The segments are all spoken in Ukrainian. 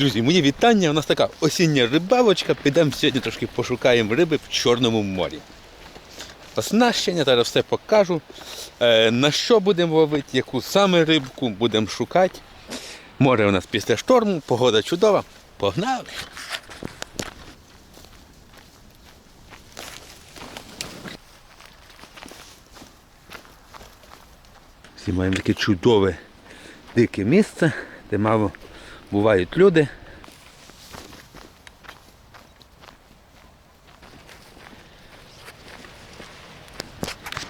Друзі, мої вітання. У нас така осіння рибалочка. Підемо сьогодні трошки пошукаємо риби в Чорному морі. Оснащення, зараз все покажу. Е, на що будемо ловити, яку саме рибку будемо шукати. Море у нас після шторму, погода чудова. Погнали! Всі маємо таке чудове дике місце, де мало бувають люди.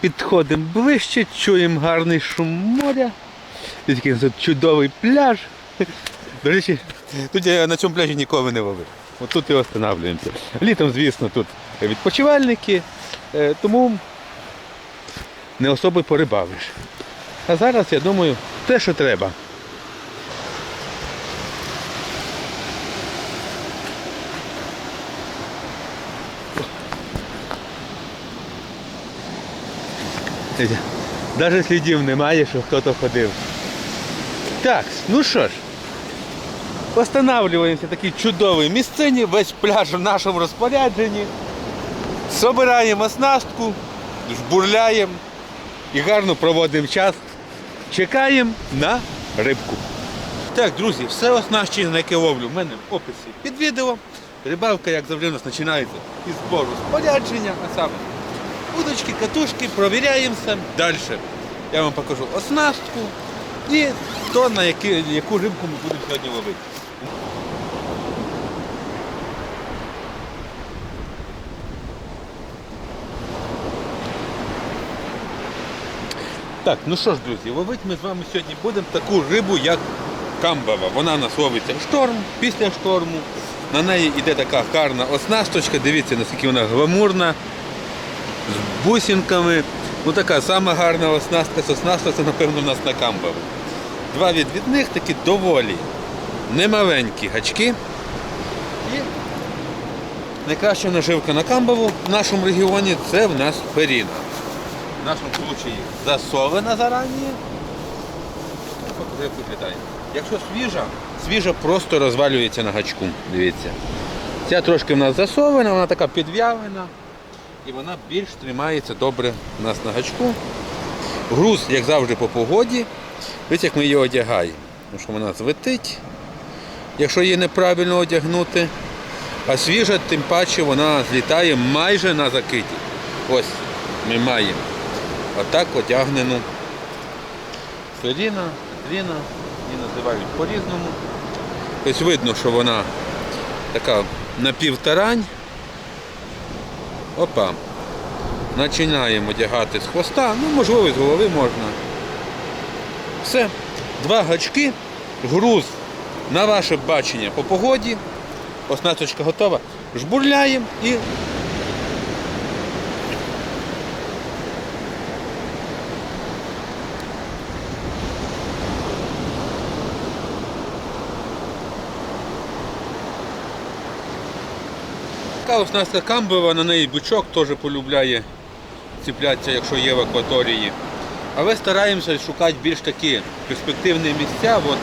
Підходимо ближче, чуємо гарний шум моря. Ось Такий тут чудовий пляж. До речі, тут я на цьому пляжі ніколи не ловив. От тут і останавливаємося. Літом, звісно, тут відпочивальники, е, тому не особо порибавиш. А зараз, я думаю, те, що треба. Навіть слідів немає, що хтось ходив. Так, ну що ж, останавливаємося в такій чудовій місцині, весь пляж в нашому розпорядженні. Собираємо оснастку, жбурляємо і гарно проводимо час. Чекаємо на рибку. Так, друзі, все оснащення, на яке ловлю, в мене в описі під відео. Рибалка, як завжди, у нас починається із збору спорядження, а саме удочки, катушки, провіряємося. Далі я вам покажу оснастку і то, на які, яку рибку ми будемо сьогодні ловити. Так, ну що ж, друзі, ловити ми з вами сьогодні будемо таку рибу, як камбава. Вона у нас ловиться в шторм, після шторму. На неї йде така гарна оснасточка. Дивіться, наскільки вона гламурна, з бусинками. Ну така сама гарна оснастка з це напевно у нас на камбаву. Два відвідних такі доволі немаленькі гачки. І найкраща наживка на камбаву в нашому регіоні це в нас періна. В нашому случаї засолена зарані. Якщо свіжа, свіжа просто розвалюється на гачку. Дивіться. Ця трошки в нас засолена, вона така підв'явлена і вона більш тримається добре у нас на гачку. Груз, як завжди, по погоді. Дивіться, як ми її одягаємо. Тому що вона звитить, якщо її неправильно одягнути. А свіжа, тим паче, вона злітає майже на закиті. Ось ми маємо отак одягнену Феріна, Петріна, її називають по-різному. Тобто видно, що вона така напівтарань. Опа. Починаємо тягати з хвоста, ну можливо з голови можна. Все. Два гачки, груз на ваше бачення по погоді. Оснасточка готова. Жбурляємо і Така оснастка камбова, на неї бичок теж полюбляє цеплятися, якщо є в акваторії. Але стараємося шукати більш такі перспективні місця. От.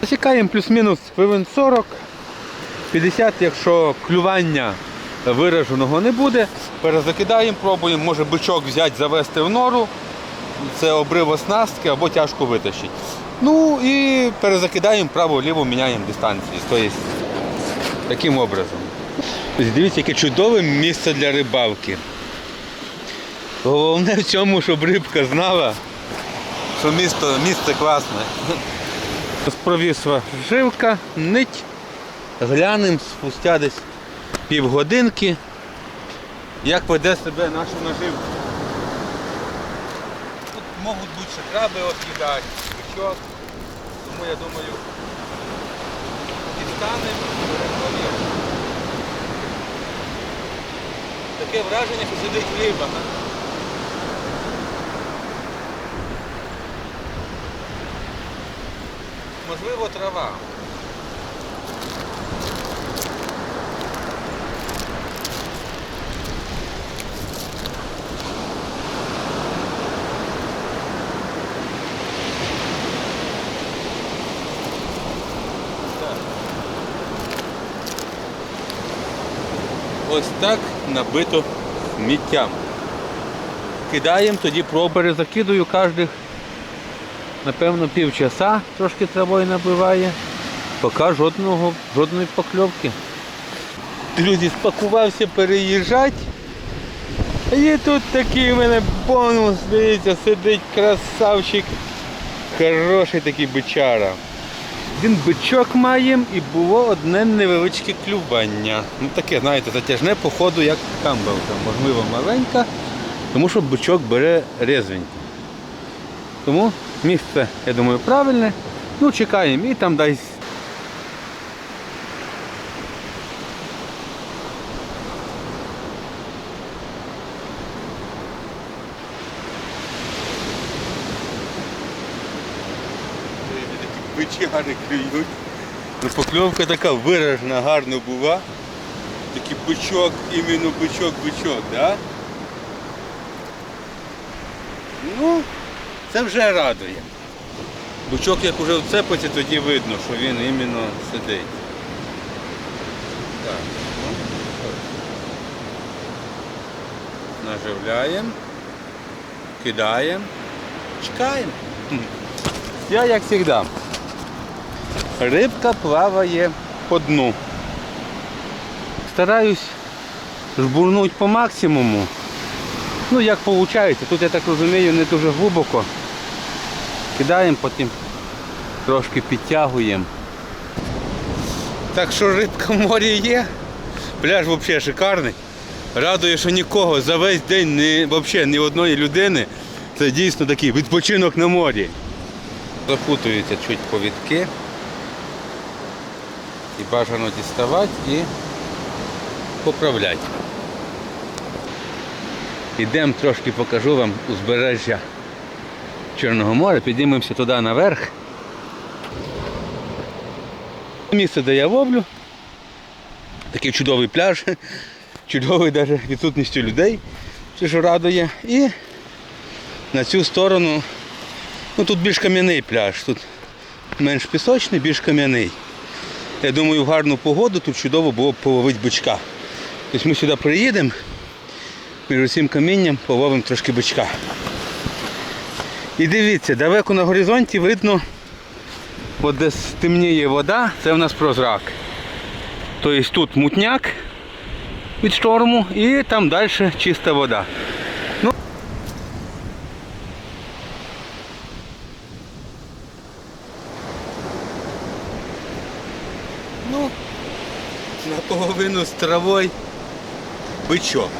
Засікаємо плюс-мінус хвилин 40, 50, якщо клювання вираженого не буде, перезакидаємо, пробуємо, може бичок взяти, завести в нору, це обрив оснастки або тяжко витащить. Ну і перезакидаємо право-ліво, міняємо дистанції. Тобто таким образом. Дивіться, яке чудове місце для рибалки. Головне в цьому, щоб рибка знала, що місто, місце класне. Провісла жилка, нить. Глянемо спустя десь півгодинки, як веде себе наша наживка. Тут можуть бути ще краби об'їдати, бичок. Тому я думаю, підстанемо. Таке враження, що сидить риба. Можливо, трава. Ось так набито сміттям. Кидаємо, тоді пробери закидую кожних, напевно, півчаса трошки травою набиває, поки жодного, жодної покльовки. Друзі, спакувався переїжджати. І тут такий в мене бонус, дивіться, сидить красавчик. Хороший такий бичара. Один бичок маємо і було одне невеличке клювання. Ну таке, знаєте, затяжне по ходу, як камбелка. Можливо, маленька, тому що бичок бере резвенько. Тому місце, я думаю, правильне. Ну, чекаємо і там десь. Такі бичари клюють. Ну, покльовка така виражена, гарна була. Такий бичок, іменно бичок-бичок, да? Ну, це вже радує. Бичок як уже вцепиться, тоді видно, що він іменно сидить. Ну, Наживляємо, кидаємо, чекаємо. Я як завжди. Рибка плаває по дну. Стараюсь жбурнути по максимуму. Ну як виходить, тут я так розумію не дуже глибоко. Кидаємо, потім трошки підтягуємо. Так що рибка в морі є. Пляж взагалі шикарний. Радує, що нікого за весь день ні, взагалі ні одної людини. Це дійсно такий відпочинок на морі. Запутуються чуть повідки. І бажано діставати і поправляти. Йдемо трошки покажу вам узбережжя Чорного моря, підіймемося туди наверх. Місце, де я ловлю. Такий чудовий пляж, чудовий навіть відсутністю людей, це що радує. І на цю сторону, ну тут більш кам'яний пляж, тут менш пісочний, більш кам'яний. Я думаю, в гарну погоду тут чудово було б половити бичка. Тобто ми сюди приїдемо, між цим камінням половимо трошки бичка. І дивіться, далеко на горизонті видно, от де темніє вода, це в нас прозрак. Тобто тут мутняк від шторму і там далі чиста вода. Наполовину з травою бичок.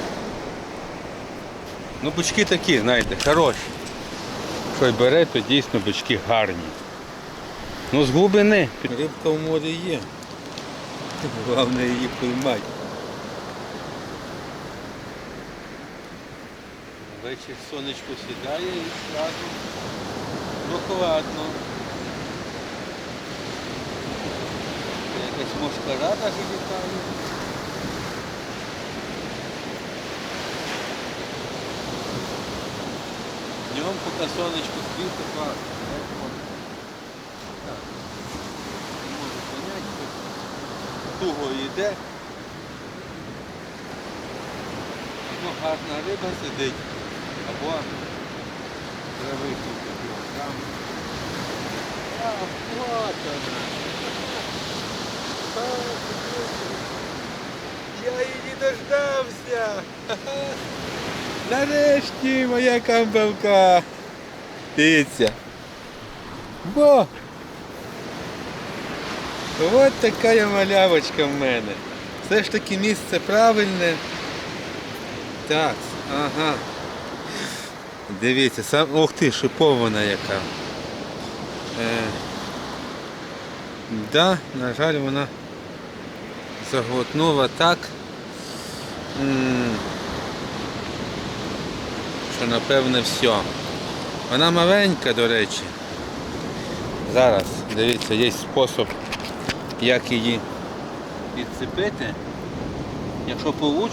Ну, бички такі, знаєте, хороші. Що й бере, то дійсно бички гарні. Ну, з глибини. Рибка в морі є. Головне її поймати. Вечір сонечко сідає і одразу прохладно. Мошкара навіть літає. Днем поки сонечко класно. Так. Не можу поняти, туго йде. Ну, гарна риба сидить. Або травички кілограм. А, вот вона. А, Я її дождався. Нарешті моя камбалка. Дивіться. Бо. Ось така малявочка в мене. Все ж таки місце правильне. Так, ага. Дивіться, сам... Ох ти, шипована яка. Е... Да, на жаль, вона заглотнула так. Що напевне все. Вона маленька, до речі. Зараз, дивіться, є спосіб, як її підцепити. Якщо вийде.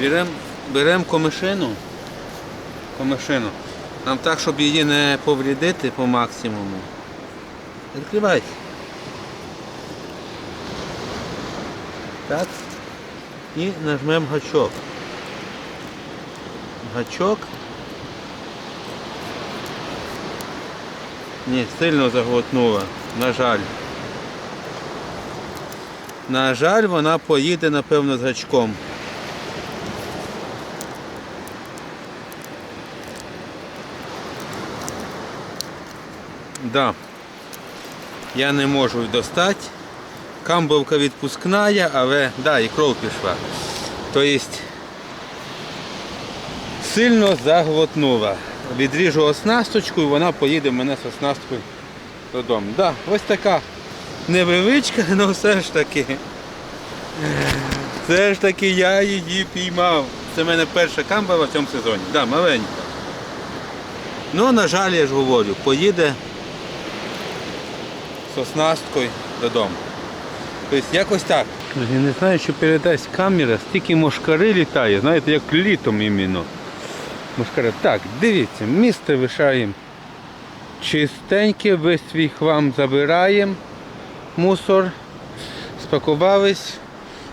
Беремо берем комишину. Комишину. Нам так, щоб її не повредити по максимуму. Відкривайте. Так. І нажмемо гачок. Гачок. Ні, сильно заглотнула. На жаль. На жаль, вона поїде, напевно, з гачком. Да. Я не можу достати. Камбовка відпускная, але да, і кров пішла. Тобто сильно заглотнула. Відріжу оснасточку і вона поїде мене з оснасткою додому. Да, ось така невеличка, але все ж таки. Все ж таки я її піймав. Це в мене перша камбала в цьому сезоні. Да, маленька. Ну, на жаль, я ж говорю, поїде з оснасткою додому. Тобто якось так. Я не знаю, що передасть камера, стільки мошкари літає, знаєте, як літом іменно. Мошкари. Так, дивіться, місце вишаємо чистеньке, весь свій хлам забираємо, мусор, спакувались.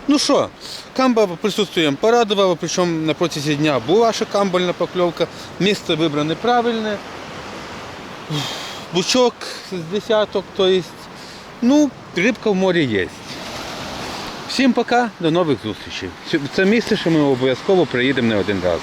Ну що, камба присутствуємо порадувала, причому на протязі дня була ще камбальна покльовка, місце вибране правильне, бучок з десяток, то есть, ну, рибка в морі є. Всім пока, до нових зустрічей. Це місце, що ми обов'язково приїдемо не один раз.